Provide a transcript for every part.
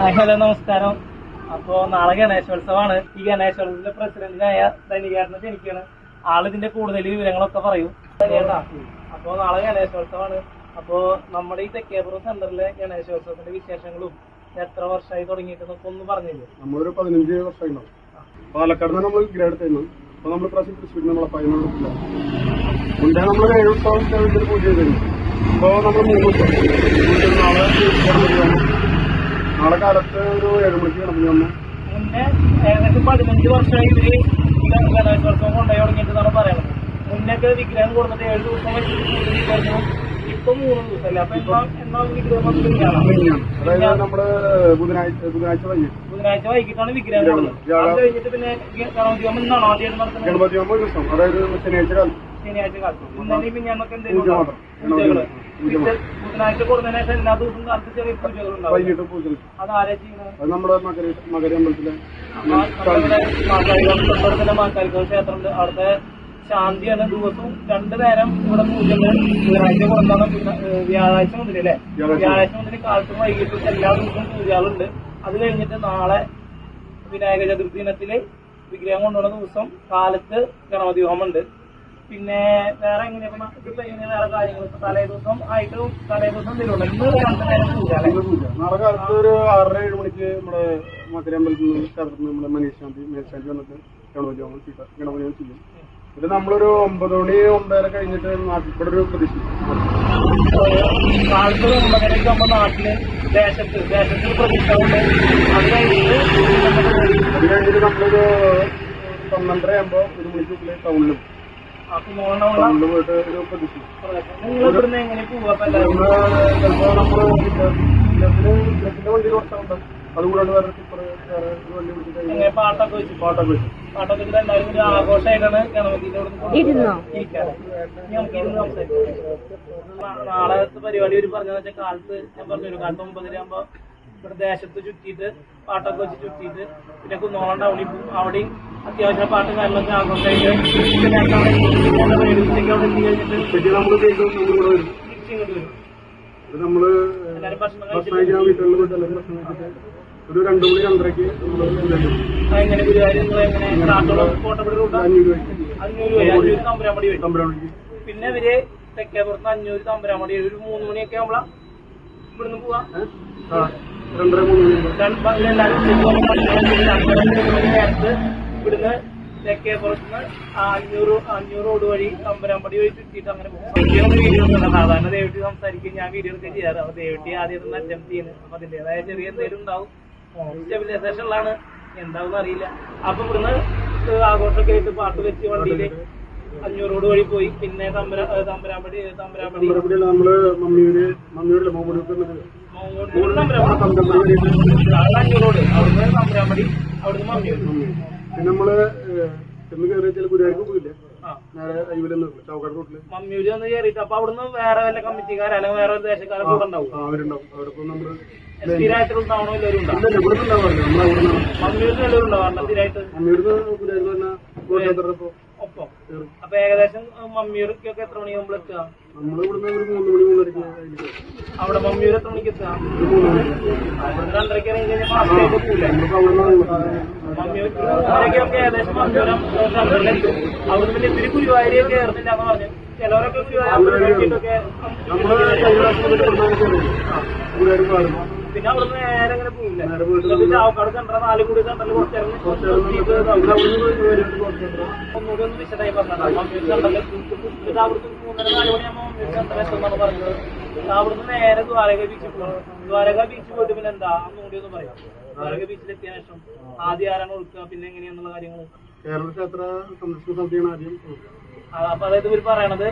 Hello നമസ്കാരം. അപ്പോ നാളെ ഗണേശോത്സവമാണ്. ഈ ഗണേശോത്സവത്തിന്റെ പ്രസിഡന്റിനായ ധനികാരനെ ക്ഷണിക്കാണ് ആളിതിന്റെ കൂടുതൽ വിവരങ്ങളൊക്കെ പറയും. അപ്പോ നാളെ ഗണേശോത്സവമാണ്. അപ്പോ നമ്മുടെ ഈ തെക്കേപ്പുറം സെന്ററിലെ ഗണേശോത്സവത്തിന്റെ വിശേഷങ്ങളും എത്ര വർഷമായി തുടങ്ങിയിട്ടെന്നൊക്കെ ഒന്ന് പറഞ്ഞില്ലേ? നമ്മളൊരു പതിനഞ്ച് വർഷമായിട്ടുണ്ടാവും. പാലക്കാട് നമ്മൾ ഗ്രേഡ് അപ്പൊ നമ്മൾ പ്രാവശ്യം നമ്മളെ പതിനൊന്ന് നമ്മൾ ഏഴ് ദിവസം പൂജ ചെയ്തിരുന്നു. ഇപ്പൊ നമ്മൾ മൂന്ന് നാളെ നാളെ കാലത്ത് ഒരു ഏഴ് മണിക്ക് ഗണപതി വന്നു. മുന്നേ ഏകദേശം പതിനഞ്ച് വർഷമായി ഇവർ ഈ ഗണേശോത്സവം കൊണ്ടുപോയി തുടങ്ങിയിട്ടെന്നാണ് പറയുന്നത്. മുന്നൊക്കെ വിഗ്രഹം കൊടുത്തിട്ട് ഏഴ് ദിവസം അല്ലേ ഇപ്പൊ മൂന്ന് ദിവസമല്ലേ? അപ്പൊ എന്നാ എന്നാ വിഗ്രഹം. അതായത് നമ്മൾ ബുധനാഴ്ച ബുധനാഴ്ച വൈകിട്ട് ബുധനാഴ്ച വൈകിട്ടാണ് വിഗ്രഹം അത് കഴിഞ്ഞിട്ട് പിന്നെ ഗണപതി ഹോമം ഇന്നാണോ ആദ്യമായിട്ട് നടത്തുന്നത്? ഗണപതി വന്ന ദിവസം അതായത് ശനിയാഴ്ച കാലത്ത്. ശനിയാഴ്ച കാലത്ത്. ഇന്നലെ പിന്നെ ഞങ്ങൾക്ക് പൂജ എന്തെങ്കിലും മാത്രം. പൂജകൾ. ബുധനാഴ്ച കൊടുത്തതിന് ശേഷം എല്ലാ ദിവസവും കാലത്ത് ചെറിയ പൂജകൾ ഉണ്ടാവും. വൈകിട്ട് പൂജ. അത് ആരാ ചെയ്യുന്നത്? അത് നമ്മുടെ മകര മകര അമ്പലത്തിലെ മാക്കാരിക്കോട് മാക്കാരിക്കോ ക്ഷേത്രമുണ്ട്. അവിടുത്തെ ശാന്തിയാണ് ദിവസവും രണ്ടു നേരം ഇവിടെ പൂജകൾ ബുധനാഴ്ച കൊടുത്താണ് വ്യാഴാഴ്ച മുതലല്ലേ വ്യാഴാഴ്ച. വ്യാഴാഴ്ച മുതൽ കാലത്തും വൈകിട്ടും എല്ലാ ദിവസവും പൂജകളുണ്ട്. അത് കഴിഞ്ഞിട്ട് നാളെ വിനായക ചതുർത്ഥി ദിനത്തിൽ വിഗ്രഹം കൊണ്ടുപോകുന്ന ദിവസം കാലത്ത് ഗണപതി ഹോമുണ്ട് പിന്നെ വേറെ എങ്ങനെയാണ് വേറെ കാര്യങ്ങൾ ഇപ്പൊ തലേ ദിവസം ആയിട്ട് തലേ ദിവസം ഉണ്ടോ? ഇന്ന് നാളെ ഒരു ആറര ഏഴ് മണിക്ക് നമ്മുടെ അമ്പലത്തിൽ നിന്ന് സ്ഥലത്ത് നമ്മുടെ മനീഷ് ശാന്തി മനീഷ് ശാന്തി വന്നിട്ട് ഗണപതി ഹോമം ഗണപതി ഹോമം ചെയ്യും. ഇത് നമ്മളൊരു ഒമ്പത് മണി ഒമ്പതര കഴിഞ്ഞിട്ട് നാട്ടിൽ ഇവിടെ ഒരു പ്രതിഷ്ഠ കാലത്ത് ഒമ്പതരയ്ക്ക് ആകുമ്പോ നാട്ടിൽ ദേശത്ത് ദേശത്തിൽ പ്രതിഷ്ഠ ഉണ്ട്. അത് കഴിഞ്ഞിട്ട് അത് കഴിഞ്ഞിട്ട് നമ്മളൊരു പന്ത്രണ്ടര ആകുമ്പോൾ ഒരു മണിക്കൂറിൽ ടൗണിലും ടൗണിൽ പോയിട്ട് ഒരു ഇവിടുന്ന് എങ്ങനെ പോവാ ചിലപ്പോൾ അതുകൂടാണ്ട് വേറെ ടിപ്പർ വേറെ വണ്ടി വിളിച്ചിട്ട് പാട്ടൊക്കെ വെച്ചു പാട്ടൊക്കെ വെച്ചു പാട്ടൊക്കെ വെച്ചിട്ട് എല്ലാവരും ഒരു ആഘോഷമായിട്ടാണ് ഇരിക്കാറ്. ഇനി നമുക്ക് ഇരുന്ന് സംസാരിക്കാം. നാളത്തെ പരിപാടി ഒരു പറഞ്ഞതെന്ന് വെച്ചാൽ കാലത്ത് ഞാൻ പറഞ്ഞു കാലത്ത് ഒമ്പതരയാകുമ്പോ ഇവിടെ ദേശത്ത് ചുറ്റിയിട്ട് പാട്ടൊക്കെ വെച്ച് ചുറ്റിയിട്ട് പിന്നെ കുന്നോളം ടൗണിൽ പോകും അവിടെയും അത്യാവശ്യം പാട്ട് കാര്യങ്ങളൊക്കെ ആഘോഷമായിട്ട് പിന്നെ ഉച്ചയ്ക്ക് അവിടെ എത്തി കഴിഞ്ഞിട്ട് കേൾക്കും നമ്മളിവിടെ വരും. നമ്മൾ ഭക്ഷണം കഴിക്കാൻ വീട്ടുകളിൽ ഒരു രണ്ടു മണി രണ്ടരയ്ക്ക് പിന്നെ ഇവർ തെക്കേപുറത്ത് അഞ്ഞൂറ് തമ്പരാമടി ഒരു മൂന്ന് മണിയൊക്കെ നമ്മളാ ഇവിടുന്ന് പോവാ. രണ്ടര മൂന്ന് നേരത്ത് ഇവിടുന്ന് തെക്കേപ്പുറത്തുനിന്ന് അഞ്ഞൂറ് അഞ്ഞൂറ് റോഡ് വഴി തമ്പരാമ്പടി വഴി ചുറ്റിയിട്ട് അങ്ങനെ പോകും വീഡിയോ സാധാരണ ദേവട്ടി സംസാരിക്കും. ഞാൻ വീഡിയോ ഒക്കെ ചെയ്യാറ്. അപ്പൊ ദേവട്ടി ആദ്യം ഒന്ന് അറ്റംപ്റ്റ് ചെയ്യുന്നത് അപ്പൊ അതിന്റേതായ ചെറിയ എന്തെങ്കിലും ഉണ്ടാവും. സ്റ്റെബിലൈസേഷനിലാണ് എന്താവും അറിയില്ല. അപ്പൊ ഇവിടുന്ന് ആഘോഷമൊക്കെ ആയിട്ട് പാട്ട് വെച്ച് വണ്ടിയിൽ അഞ്ഞൂറ് റോഡ് വഴി പോയി. പിന്നെ തമ്പരാമ്പടി തമ്പരാമ്പടി. നമ്മൾ അഞ്ഞൂറ് റോഡ്. അവിടുന്ന് തമ്പരാമ്പടി അവിടുന്ന് പിന്നെ നമ്മൾ ചെന്ന് കയറി പോയില്ലേ? മമ്മിയൂര് ഒന്ന് കയറിയിട്ട് അപ്പൊ അവിടുന്ന് വേറെ വല്ല കമ്മിറ്റിക്കാരോ അല്ലെങ്കിൽ വേറെ ദേശക്കാരൊക്കെ ഉണ്ടാവും? ആ അവരുണ്ടാവും. അവിടെ ഇപ്പൊ നമ്മൾ നമ്മൾ അപ്പൊ ഏകദേശം മമ്മിയൂർക്കൊക്കെ എത്ര മണി അതിലേക്ക് അവിടെ മമ്മിയൂർ എത്ര മണിക്ക് എത്തുക? അവിടെ ഇറങ്ങി കഴിഞ്ഞാൽ ഏകദേശം മമ്മിയൂരം പിന്നെ എന്ന് പറഞ്ഞു. ചിലവരൊക്കെ ഗുരുവായൂർ പിന്നെ നേരെ അങ്ങനെ ചാവക്കാട് സെന്റർ നാല് കൂടി സെന്ററിൽ ഒന്നുകൂടി ഒന്ന് വിശദമായി എന്നിട്ട് മൂന്നര നാല് മണിയാകുമ്പോൾ എത്തുമെന്നാണ് പറഞ്ഞത്? അവിടുന്ന് നേരെ ദ്വാരക ബീച്ചിൽ പോകണം ദ്വാരക ബീച്ചിൽ പോയിട്ട് പിന്നെ എന്താ? ഒന്നുകൂടി ഒന്ന് പറയാം. ദ്വാരക ബീച്ചിലെത്തിയ ശേഷം ആദ്യം ആരാണ് കൊടുക്കുക പിന്നെ എങ്ങനെയാന്നുള്ള കാര്യങ്ങൾ കേരള ക്ഷേത്ര സംരക്ഷണ സമിതിയാണ് ആദ്യം അപ്പൊ അതായത് ഇവർ പറയണത്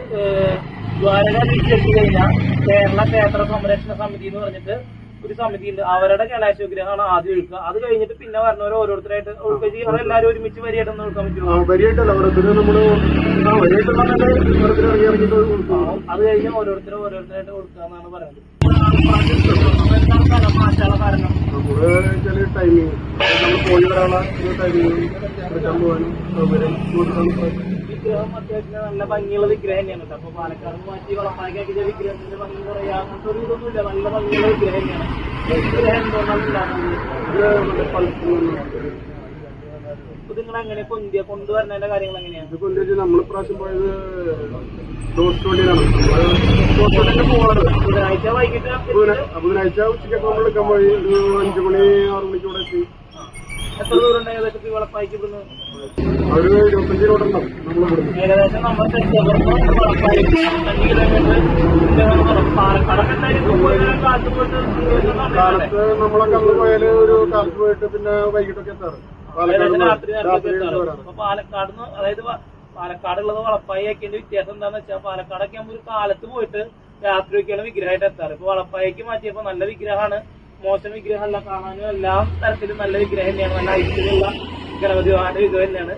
ദ്വാരക ബീച്ചിൽ എത്തി കഴിഞ്ഞാൽ കേരള ക്ഷേത്ര സംരക്ഷണ സമിതി എന്ന് പറഞ്ഞിട്ട് ഒരു സമിതി ഉണ്ട് അവരുടെ കലാശ വിഗ്രഹമാണ് ആദ്യം ഒഴുക്കുക അത് കഴിഞ്ഞിട്ട് പിന്നെ വരുന്നവർ ഓരോരുത്തരായിട്ട് ഒഴുക്കുക ചെയ്യും. അവരെല്ലാവരും ഒരുമിച്ച് വരിയായിട്ടൊന്നും ഒഴുക്കാൻ പറ്റുള്ളൂ അത് കഴിഞ്ഞ് ഓരോരുത്തരും ഓരോരുത്തരായിട്ട് ഒഴുക്കുക എന്നാണ് പറയുന്നത്. ടൈമിങ് നമ്മൾ പോയി വരാനുള്ള ടൈമിങ് വിഗ്രഹം അത്യാവശ്യം നല്ല ഭംഗിയുള്ള വിഗ്രഹം തന്നെയാണ്. കേട്ടോ അപ്പൊ പാലക്കാട് മാറ്റി വളപ്പാക്കാക്കിയ വിഗ്രഹത്തിന്റെ ഭംഗി പറയാ അങ്ങനത്തെ ഒരു ഇതൊന്നുമില്ല. നല്ല ഭംഗിയുള്ള വിഗ്രഹം തന്നെയാണ്. വിഗ്രഹം അപ്പൊ നിങ്ങൾ എങ്ങനെ കൊന്തിയ കൊണ്ടുവരുന്നതിന്റെ കാര്യങ്ങൾ എങ്ങനെയാണ് നമ്മൾ പ്രാവശ്യം പോയത് ബുധനാഴ്ച വൈകിട്ട് ബുധന- ബുധനാഴ്ച ഉച്ചയ്ക്കൊക്കെ നമ്മൾ എടുക്കാൻ പോയി ഒരു അഞ്ചു മണി ആറു മണിക്കൂടെ എത്തി. എത്ര ദൂരം ഉണ്ടായി ഈ ഇവിടുന്ന്? അവർ ഇരുപത്തഞ്ച് കിലോമീറ്റർ ഏകദേശം നമ്മൾ കാലത്ത് നമ്മളൊക്കെ അന്ന് പോയാൽ ഒരു കാലത്ത് പോയിട്ട് പിന്നെ വൈകിട്ടൊക്കെ എത്താറ്. പാലക്കാട് അതായത് പാലക്കാടുള്ളത് വളപ്പായി ആക്കിയതിന്റെ വ്യത്യാസം എന്താണെന്ന് വെച്ചാൽ പാലക്കാടൊക്കെ നമ്മൾ ഒരു കാലത്ത് പോയിട്ട് രാത്രി ഒക്കെയാണ് വിഗ്രഹമായിട്ട് എത്താറ്. ഇപ്പൊ വളപ്പായിക്ക് മാറ്റിയപ്പോ നല്ല വിഗ്രഹമാണ്. മോശം വിഗ്രഹമല്ല. കാണാനും എല്ലാ തരത്തിലും നല്ല വിഗ്രഹം തന്നെയാണ്. നല്ല ഐശ്വര്യമുള്ള ഗണപതി തന്നെയാണ്.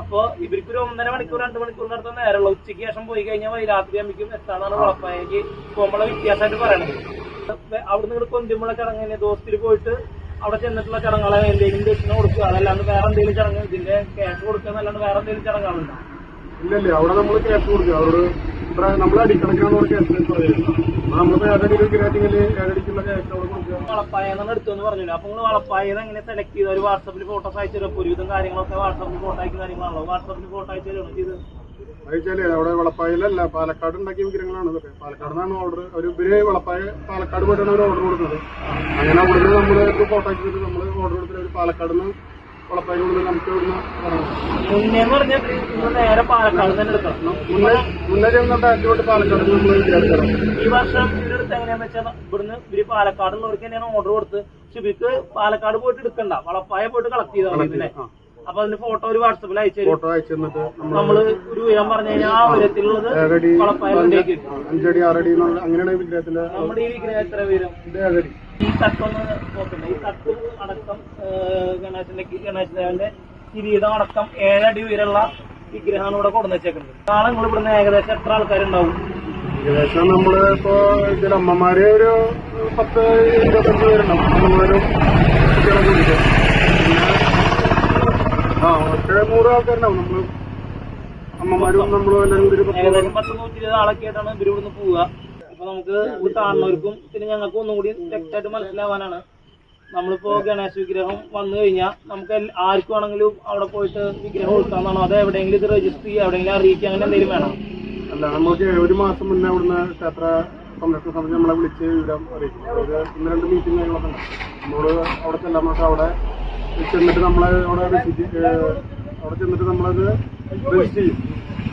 അപ്പൊ ഇവർക്ക് ഒരു ഒന്നര മണിക്കൂർ രണ്ട് മണിക്കൂർ നടത്തുന്ന നേരമുള്ള ഉച്ചയ്ക്ക് ശേഷം പോയി കഴിഞ്ഞാൽ രാത്രി ആകുമ്പോഴേക്കും എത്താന്നാണ് വളപ്പായക്ക് പോകുമ്പോഴുള്ള വ്യത്യാസമായിട്ട് പറയണത്. അവിടുന്ന് ഇവിടെ കൊന്തുമ്പോഴ ചടങ്ങ് ദോസ്തിൽ പോയിട്ട് അവിടെ ചെന്നിട്ടുള്ള ചടങ്ങുകളെ എന്തെങ്കിലും ദക്ഷിണ കൊടുക്കുക. അതല്ലാണ്ട് വേറെ എന്തെങ്കിലും ചടങ്ങ് ഇതിന്റെ ക്യാഷ് കൊടുക്കുക എന്നല്ലാണ്ട് വേറെ എന്തെങ്കിലും ചടങ്ങുകളുണ്ടോ? ഇല്ല ഇല്ല. അവിടെ നമ്മൾ കേസ് കൊടുക്കുക. അവരോട് ഇത്ര നമ്മൾ അടിക്കണക്കാണ് കേസ് പറയുന്നത് നമ്മളിപ്പോ ഏഴടി ഗ്രേറ്റിംഗിൽ ഏഴടിക്കുള്ള കേസ് അവിടെ കൊടുക്കുക വളപ്പായെന്നാണ് എടുത്തെന്ന് പറഞ്ഞില്ല? അപ്പൊ നിങ്ങൾ വളപ്പായെന്ന് എങ്ങനെ സെലക്ട് ചെയ്ത? ഒരു വാട്സാപ്പിൽ ഫോട്ടോസ് അയച്ചു തരും ഒരുവിധം കാര്യങ്ങളൊക്കെ വാട്സാപ്പിൽ ഫോട്ടോ അയക്കുന്ന കാര്യങ്ങളാണല്ലോ. വാട്സാപ്പിൽ ഫോട്ടോ അയച്ചു തരുമോ ചെയ്ത് അയച്ചാലേ അവിടെ വളപ്പായല്ല പാലക്കാട് ഉണ്ടാക്കിയ വിഗ്രഹങ്ങളാണ് ഇതൊക്കെ. പാലക്കാട് നിന്നാണ് ഓർഡർ ഒരു ഇവർ വളപ്പായ പാലക്കാട് പോയിട്ടാണ് അവർ ഓർഡർ കൊടുക്കുന്നത്. അങ്ങനെ അവിടുന്ന് നമ്മൾ ഫോട്ടോ അയച്ചിട്ട് നമ്മൾ ഓർഡർ കൊടുത്തിട്ട് പാലക്കാട് നിന്ന് വളപ്പായി കൊടുത്ത് നമുക്ക് ഇവിടുന്ന് ഇറങ്ങും. മുന്നേ പറഞ്ഞാൽ നിങ്ങൾ നേരെ പാലക്കാട് തന്നെ എടുക്കണം. മുന്നേ മുന്നേ പാലക്കാട് നമ്മൾ വിചാരിക്കണം ഈ വർഷം ഇവരെടുത്ത് എങ്ങനെയാന്ന് വെച്ചാൽ ഇവിടുന്ന് ഇവർ പാലക്കാടുള്ളവർക്ക് തന്നെയാണ് ഓർഡർ കൊടുത്ത്. പക്ഷെ ഇവർക്ക് പാലക്കാട് പോയിട്ട് എടുക്കണ്ട. വളപ്പായ പോയിട്ട് കളക്ട് ചെയ്താൽ മതി ഇതിനെ അപ്പൊ അതിന്റെ ഫോട്ടോ ഒരു വാട്സപ്പിൽ അയച്ചു ഫോട്ടോ അയച്ചു തന്നിട്ട് നമ്മൾ ഒരു ഉയരം പറഞ്ഞു കഴിഞ്ഞാൽ ആ ഉയരത്തിലുള്ളത് അഞ്ചടി ആറടി അങ്ങനെയാണ് വിഗ്രഹത്തിന്റെ നമ്മുടെ ഈ വിഗ്രഹം എത്ര പേരും? ഏഴടി. ഈ തട്ടൊന്ന് നോക്കണ്ട ഈ തട്ട് അടക്കം ഗണേശന്റെ ഗണേശദേവന്റെ കിരീടം അടക്കം ഏഴടി ഉയരമുള്ള വിഗ്രഹമാണ് ഇവിടെ കൊടുന്നു വെച്ചേക്കുന്നത്. നാളെ നിങ്ങൾ ഇവിടുന്ന് ഏകദേശം എത്ര ആൾക്കാരുണ്ടാവും? ഏകദേശം നമ്മൾ ഇപ്പോ ഇതിൽ അമ്മമാര് ഒരു പത്ത് ഇരുപത്തഞ്ച് പേരുണ്ടാവും. അമ്മമാരും ആ ഒറ്റ നൂറ് ആൾക്കാരുണ്ടാവും. നമ്മൾ അമ്മമാരും നമ്മളും എല്ലാവരും കൂടി ഏകദേശം പത്ത് നൂറ്റി ഇരുപത് ആളൊക്കെ ആയിട്ടാണ് ഇവരിവിടുന്ന് പോവുക. അപ്പൊ നമുക്ക് ഇത് കാണുന്നവർക്കും പിന്നെ ഞങ്ങൾക്ക് ഒന്നുകൂടി വ്യക്തമായിട്ട് മനസ്സിലാവാനാണ്. നമ്മളിപ്പോ ഗണേശ വിഗ്രഹം വന്നു കഴിഞ്ഞാൽ നമുക്ക് ആർക്കും വേണമെങ്കിലും അവിടെ പോയിട്ട് വിഗ്രഹം കൊടുക്കാന്നാണോ അത് എവിടെയെങ്കിലും ഇത് രജിസ്റ്റർ ചെയ്യുക എവിടെയെങ്കിലും അറിയിക്കുക അങ്ങനെ എന്തെങ്കിലും വേണം? അല്ല നമുക്ക് ഒരു മാസം മുന്നേ അവിടുന്ന് ക്ഷേത്ര സംരക്ഷണ സമിതി നമ്മളെ വിളിച്ച് വിവരം അറിയിക്കും ഒരു ഇന്ന് രണ്ട് മീറ്റിംഗ് കാര്യങ്ങളൊക്കെ നമ്മൾ അവിടെ ചെല്ലാൻ നമുക്ക് അവിടെ ചെന്നിട്ട് നമ്മളെ അവിടെ അവിടെ ചെന്നിട്ട് നമ്മളത് രജിസ്റ്റർ ചെയ്യും.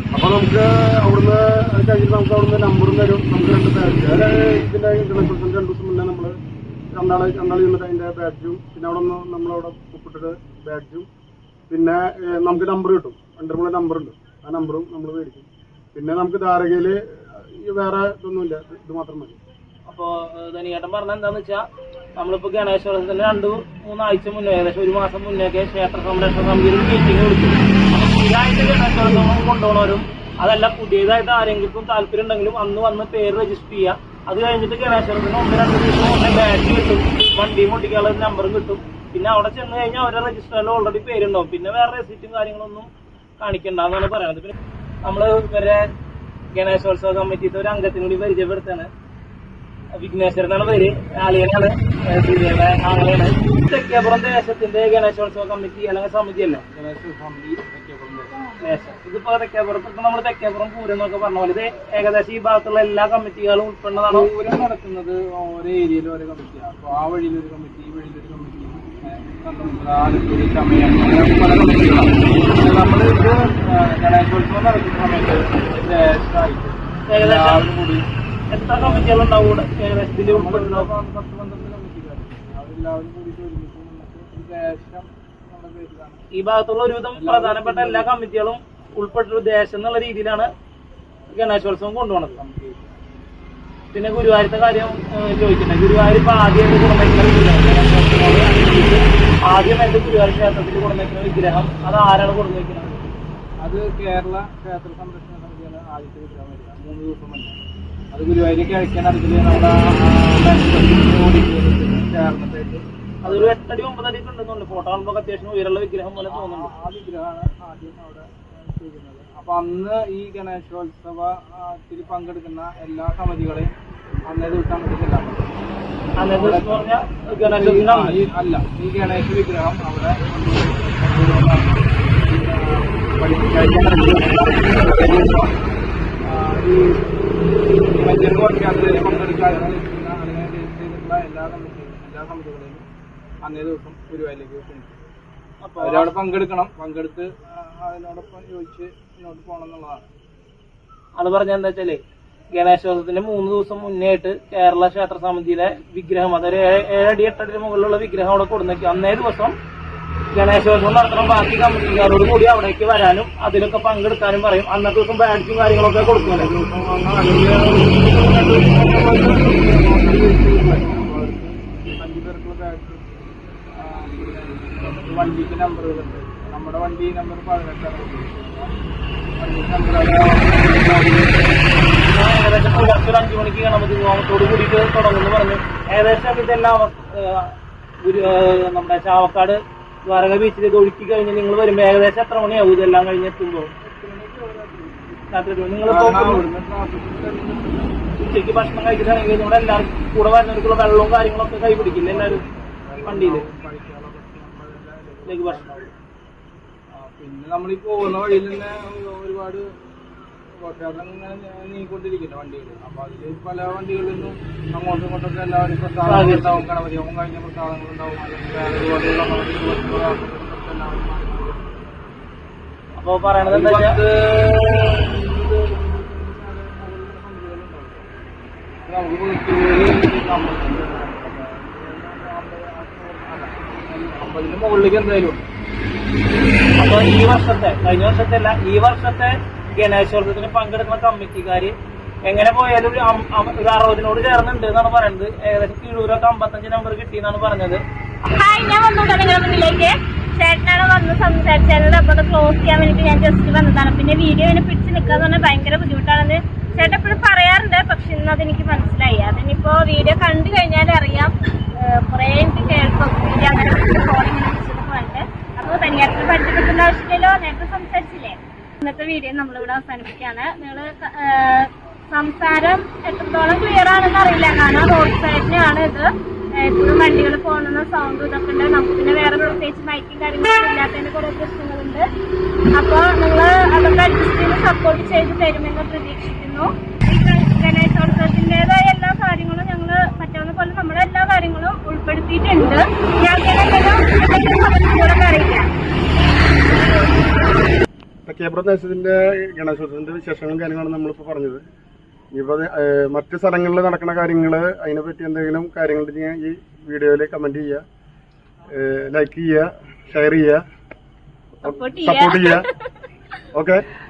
അപ്പൊ നമുക്ക് അവിടുന്ന് കഴിഞ്ഞിട്ട് നമുക്ക് അവിടുന്ന് നമ്പറും തരും. നമുക്ക് രണ്ട് ബാഡ്ജ് ഇതിന്റെ ഇന്റർനാഷണൽ രണ്ട് ദിവസം മുന്നേ നമ്മൾ രണ്ടാളെ രണ്ടാൾ ചെന്നിട്ട് അതിന്റെ ബാഡ്ജും പിന്നെ അവിടെ നിന്ന് നമ്മളവിടെ ഒപ്പിട്ടിട്ട് ബാഡ്ജും പിന്നെ നമുക്ക് നമ്പർ കിട്ടും. മൂന്ന് നമ്പർ ഉണ്ട്. ആ നമ്പറും നമ്മൾ മേടിക്കും. പിന്നെ നമുക്ക് ധാരകയിൽ വേറെ ഇതൊന്നുമില്ല. ഇത് മാത്രം മതി. അപ്പോ ധനികേട്ടൻ പറഞ്ഞ എന്താന്ന് വെച്ചാ നമ്മളിപ്പോ ഗണേശോത്സവത്തിന് രണ്ടു മൂന്നാഴ്ച മുന്നേ ഏകദേശം ഒരു മാസം മുന്നേ ഒക്കെ ക്ഷേത്ര സംരക്ഷണ സമിതിയിൽ മീറ്റിംഗ് വിളിച്ചു. ഗണേശോത്സവം കൊണ്ടുപോകണവരും അതല്ല പുതിയതായിട്ട് ആരെങ്കിലും താല്പര്യം ഉണ്ടെങ്കിലും അന്ന് വന്ന് പേര് രജിസ്റ്റർ ചെയ്യുക അത് കഴിഞ്ഞിട്ട് ഗണേശ്വരത്തിന് ഒന്ന് രണ്ട് ദിവസം ഒന്ന് ബാറ്റ് കിട്ടും. വണ്ടിയും മുട്ടിക്കാനുള്ള നമ്പറും കിട്ടും. പിന്നെ അവിടെ ചെന്ന് കഴിഞ്ഞാൽ അവരുടെ രജിസ്റ്ററിൽ ഓൾറെഡി പേരുണ്ടാവും. പിന്നെ വേറെ റെസിറ്റും കാര്യങ്ങളൊന്നും കാണിക്കണ്ടെന്നാണ് പറയുന്നത്. പിന്നെ നമ്മൾ ഇവരെ ഗണേശോത്സവ കമ്മിറ്റിയുടെ ഒരു അംഗത്തിനൂടി പരിചയപ്പെടുത്താണ്. വിഘ്നേശ്വരൻ എന്നാണ് പേര്. ആലിയനാണ്. ശ്രീദേവയുടെ ആങ്ങളെയാണ് തെക്കേപ്പുറം ദേശത്തിന്റെ ഗണേശോത്സവ കമ്മിറ്റി അല്ലെങ്കിൽ സമിതി അല്ലേ? ദേശം. ഇതിപ്പോ തെക്കേപ്പുറത്ത് ഇപ്പൊ നമ്മൾ തെക്കേപ്പുറം പൂരം എന്നൊക്കെ പറഞ്ഞ പോലെ ഇത് ഏകദേശം ഈ ഭാഗത്തുള്ള എല്ലാ കമ്മിറ്റികളും ഉൾപ്പെടുന്നതാണ്? പൂരം നടക്കുന്നത് ഓരോ ഏരിയയിലും ഓരോ കമ്മിറ്റിയാണ്. അപ്പൊ ആ വഴിയിൽ ഒരു കമ്മിറ്റി ഈ വഴിയിൽ ഒരു കമ്മിറ്റി. ആലത്തൂര് ചമയം അങ്ങനെ പല കമ്മിറ്റികളാണ്. പക്ഷെ നമ്മൾ ഇത് ഗണേശോത്സവം നടക്കുന്ന സമയത്ത് ദേശമായിട്ട് ഏകദേശം എല്ലാവരും കൂടി ഈ ഭാഗത്തുള്ള ഒരുവിധം പ്രധാനപ്പെട്ട എല്ലാ കമ്മിറ്റികളും ഉൾപ്പെട്ടൊരു ദേശം എന്നുള്ള രീതിയിലാണ് ഗണേശോത്സവം കൊണ്ടുപോകുന്നത് പിന്നെ ഗുരുവായൂരത്തെ കാര്യം ചോദിക്കുന്നത് ഗുരുവായൂർ ഇപ്പൊ ആദ്യമായിട്ട് കൊണ്ടുവയ്ക്കുന്ന വിഗ്രഹം. ഗണേശോത്സവത്തോട് അനുബന്ധിച്ച് ആദ്യമായിട്ട് ഗുരുവായൂർ ക്ഷേത്രത്തിൽ കൊണ്ടുവയ്ക്കുന്ന വിഗ്രഹം. അത് ആരാണ് കൊണ്ടുവയ്ക്കുന്നത്? അത് കേരള ക്ഷേത്ര സംരക്ഷണ സമിതിയാണ് ആദ്യത്തെ വിഗ്രഹം വരിക മൂന്ന് ദിവസം മുന്നേ. അത് ഗുരുവായൂർ അയക്കാൻ അടുത്തിൽ നമ്മുടെ ചേർന്നിട്ടായിട്ട്. അതൊരു എട്ടടി ഒമ്പത് അടി ഉണ്ടെന്നുണ്ട്. ഫോട്ടോ കാണുമ്പോൾ അത്യാവശ്യം ഉയരമുള്ള വിഗ്രഹം പോലെ തോന്നുന്നുണ്ട് ആ വിഗ്രഹമാണ് ആദ്യം അവിടെ ചെയ്യുന്നത്. അപ്പൊ അന്ന് ഈ ഗണേശോത്സവത്തിൽ പങ്കെടുക്കുന്ന എല്ലാ സമിതികളെയും അന്നേ ദിവസം അങ്ങോട്ട് ചെല്ലാൻ പറ്റും. അന്നത്തെ ദിവസം എന്ന് പറഞ്ഞാൽ ആ, ഗണേശോത്സവം ഈ- അല്ല ഈ ഗണേശ വിഗ്രഹം അവിടെ ഈ മറ്റൊരു ഘോഷയാത്രയിൽ പങ്കെടുക്കാൻ അല്ലെങ്കിൽ രജിസ്റ്റർ ചെയ്തിട്ടുള്ള എല്ലാ കമ്മിറ്റിയും എല്ലാ സമിതികളെയും അന്നേ ദിവസം ഗുരുവായൂരിലേക്ക് ക്ഷണിക്കും അപ്പൊ അവരവിടെ പങ്കെടുക്കണം. പങ്കെടുത്ത് അതിനോടൊപ്പം ചോദിച്ച് മുന്നോട്ട് പോകണം എന്നുള്ളതാണ്. അത് പറഞ്ഞ എന്താ വെച്ചാൽ ഗണേശോത്സവത്തിന്റെ മൂന്ന് ദിവസം മുന്നേ ആയിട്ട് കേരള ക്ഷേത്ര സമിതിയിലെ വിഗ്രഹം അതൊരു ഏഴ് ഏഴടി എട്ടടി മുകളിലുള്ള വിഗ്രഹം അവിടെ കൊടുന്നേക്കും. അന്നേ ദിവസം ഗണേശോത്സവം നടത്തണം. ബാക്കി കമ്മിറ്റിക്കാരോട് കൂടി അവിടേക്ക് വരാനും അതിലൊക്കെ പങ്കെടുക്കാനും പറയും. അന്നത്തെ ദിവസം ബാഡ്ജും കാര്യങ്ങളൊക്കെ കൊടുക്കുമല്ലോ? വണ്ടിക്ക് നമ്പറുകളുണ്ട് നമ്മുടെ വണ്ടി നമ്പർ പതിനെട്ടാണ്. ഏകദേശം പുലർച്ചെ ഒരു അഞ്ചു മണിക്ക് ഗണപതി ഹോമത്തോട് കൂടിയിട്ട് തുടങ്ങുമെന്ന് പറഞ്ഞു. ഏകദേശം ഇതെല്ലാം നമ്മുടെ ചാവക്കാട് ദ്വാരക ബീച്ചിലേക്ക് ഒഴുക്കി കഴിഞ്ഞ് നിങ്ങൾ വരുമ്പോ ഏകദേശം എത്ര മണിയാവും ഇതെല്ലാം കഴിഞ്ഞ് എത്തുമ്പോ? രാത്രി നിങ്ങൾ ട്രാഫിക് ഉച്ചയ്ക്ക് ഭക്ഷണം കഴിച്ചിട്ടാണെങ്കിൽ നമ്മുടെ എല്ലാവർക്കും കൂടെ വരുന്നവർക്കുള്ള വെള്ളവും കാര്യങ്ങളൊക്കെ കൈ പിടിക്കില്ല എല്ലാവരും വണ്ടിയിൽ ഇതിലേക്ക് ഭക്ഷണം. പിന്നെ നമ്മൾ ഈ പോകുന്ന വഴിയിൽ തന്നെ ഒരുപാട് ഘോഷയാത്ര ഇങ്ങനെ നീങ്ങിക്കൊണ്ടിരിക്കുന്നു വണ്ടികൾ അപ്പൊ അതിൽ പല വണ്ടികളിൽ നിന്നും അങ്ങോട്ടും ഇങ്ങോട്ടൊക്കെ എല്ലാവരും കഴിഞ്ഞ അല്ലെങ്കിൽ വേറെ ഇതുപോലെയുള്ള പറയണത് എന്താ വെച്ചാൽ അമ്പതിന്റെ മുകളിലേക്ക് എന്തായാലും. അപ്പൊ ഈ വർഷത്തെ കഴിഞ്ഞ വർഷത്തെ അല്ല ഈ വർഷത്തെ ഗണേശോത്സവത്തിന് പങ്കെടുക്കുന്ന കമ്മിറ്റിക്കാര് എങ്ങനെ പോയാലും ഒരു ഒരു അറുപതിനോട് ചേർന്നുണ്ട് എന്നാണ് പറയുന്നത് ഏകദേശം കിഴൂരൊക്കെ അമ്പത്തഞ്ച് നമ്പർ കിട്ടി എന്നാണ് പറഞ്ഞത്. ഞാൻ ചേട്ടനാണ് വന്ന് സംസാരിച്ചത് അപ്പൊ അത് ക്ലോസ് ചെയ്യാൻ വേണ്ടിട്ട് ഞാൻ ജസ്റ്റ് വന്നതാണ്. പിന്നെ വീഡിയോ ഇങ്ങനെ പിടിച്ച് നിൽക്കാന്ന് പറഞ്ഞാൽ ഭയങ്കര ബുദ്ധിമുട്ടാണെന്ന് ചേട്ടൻ എപ്പോഴും പറയാറുണ്ട്. പക്ഷെ ഇന്ന് അതെനിക്ക് മനസ്സിലായി. അതിനിപ്പോ വീഡിയോ കണ്ടു കഴിഞ്ഞാൽ അറിയാം. കുറേ കേൾക്കും. വീഡിയോ അങ്ങനെ അപ്പൊ തനിയാട്ടിന് പരിചയപ്പെടുത്തേണ്ട ആവശ്യമില്ലല്ലോ. നേരത്തെ സംസാരിച്ചില്ലേ? ഇന്നത്തെ വീഡിയോ നമ്മളിവിടെ അവസാനിപ്പിക്കുകയാണ്. നിങ്ങൾ സംസാരം എത്രത്തോളം ക്ലിയർ ആണെന്ന് അറിയില്ല. കാരണം റോഡ് സൈഡിനാണ് ഇത്. എപ്പോഴും വണ്ടികൾ പോകുന്ന സൗണ്ട് ഇതൊക്കെ ഉണ്ട്. നമുക്ക് പിന്നെ വേറെ പ്രത്യേകിച്ച് മൈക്കും കാര്യങ്ങളൊന്നും ഇല്ലാത്തതിന്റെ കുറെ പ്രശ്നങ്ങളുണ്ട്. അപ്പോൾ നിങ്ങൾ അതൊക്കെ അഡ്ജസ്റ്റ് ചെയ്ത് സപ്പോർട്ട് ചെയ്ത് തരുമെന്ന് പ്രതീക്ഷിക്കുന്നു. ഈ ഗണേശോത്സവത്തിന്റെതായ എല്ലാ കാര്യങ്ങളും ഞങ്ങൾ പറ്റാവുന്ന പോലെ നമ്മുടെ എല്ലാ കാര്യങ്ങളും ഉൾപ്പെടുത്തിയിട്ടുണ്ട് ഞങ്ങൾക്ക് എന്തെങ്കിലും കൂടെ അറിയിക്കാം തെക്കേപ്പുറം ദേശത്തിന്റെ ഗണേശോത്സവത്തിന്റെ വിശേഷങ്ങളും കാര്യങ്ങളാണ് നമ്മളിപ്പോൾ പറഞ്ഞത്. ഇനിയിപ്പോൾ മറ്റ് സ്ഥലങ്ങളിൽ നടക്കുന്ന കാര്യങ്ങൾ അതിനെ പറ്റി എന്തെങ്കിലും കാര്യങ്ങളുണ്ടെങ്കിൽ ഈ വീഡിയോയിൽ കമന്റ് ചെയ്യുക. ലൈക്ക് ചെയ്യുക ഷെയർ ചെയ്യുക. സപ്പോർട്ട് ചെയ്യുക. ഓക്കെ